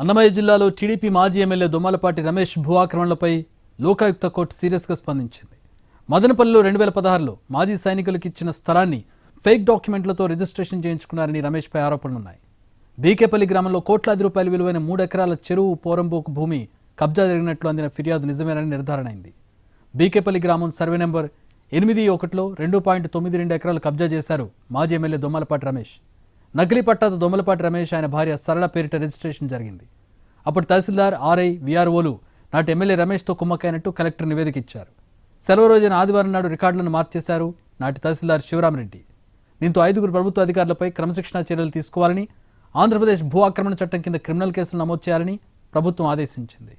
అన్నమయ్య జిల్లాలో టీడీపీ మాజీ ఎమ్మెల్యే దొమ్మలపాటి రమేష్ భూ ఆక్రమణలపై లోకాయుక్త కోర్టు సీరియస్గా స్పందించింది. మదనపల్లిలో రెండు వేల పదహారులో మాజీ సైనికులకు ఇచ్చిన స్థలాన్ని ఫేక్ డాక్యుమెంట్లతో రిజిస్ట్రేషన్ చేయించుకున్నారని రమేష్పై ఆరోపణలున్నాయి. బీకేపల్లి గ్రామంలో కోట్లాది రూపాయలు విలువైన మూడు ఎకరాల చెరువు పోరంబోకు భూమి కబ్జా జరిగినట్లు అందిన ఫిర్యాదు నిజమేనని నిర్ధారణ అయింది బీకేపల్లి గ్రామం సర్వే నెంబర్ ఎనిమిది ఒకటిలో రెండు పాయింట్ తొమ్మిది రెండు ఎకరాలు కబ్జా చేశారు మాజీ ఎమ్మెల్యే దొమ్మలపాటి రమేష్. నకిలీ పట్టాతో దొమ్మలపాటి రమేష్ ఆయన భార్య సరళ పేరిట రిజిస్ట్రేషన్ జరిగింది. అప్పుడు తహసీల్దార్ ఆర్ఐ విఆర్ఓలు నాటి ఎమ్మెల్యే రమేష్తో కుమ్మక్కైనట్టు కలెక్టర్ నివేదిక ఇచ్చారు సెలవు రోజున ఆదివారం నాడు రికార్డులను మార్చేశారు నాటి తహసీల్దార్ శివరామరెడ్డి దీంతో ఐదుగురు ప్రభుత్వ అధికారులపై క్రమశిక్షణా చర్యలు తీసుకోవాలని ఆంధ్రప్రదేశ్ భూ ఆక్రమణ చట్టం కింద క్రిమినల్ కేసులు నమోదు చేయాలని ప్రభుత్వం ఆదేశించింది.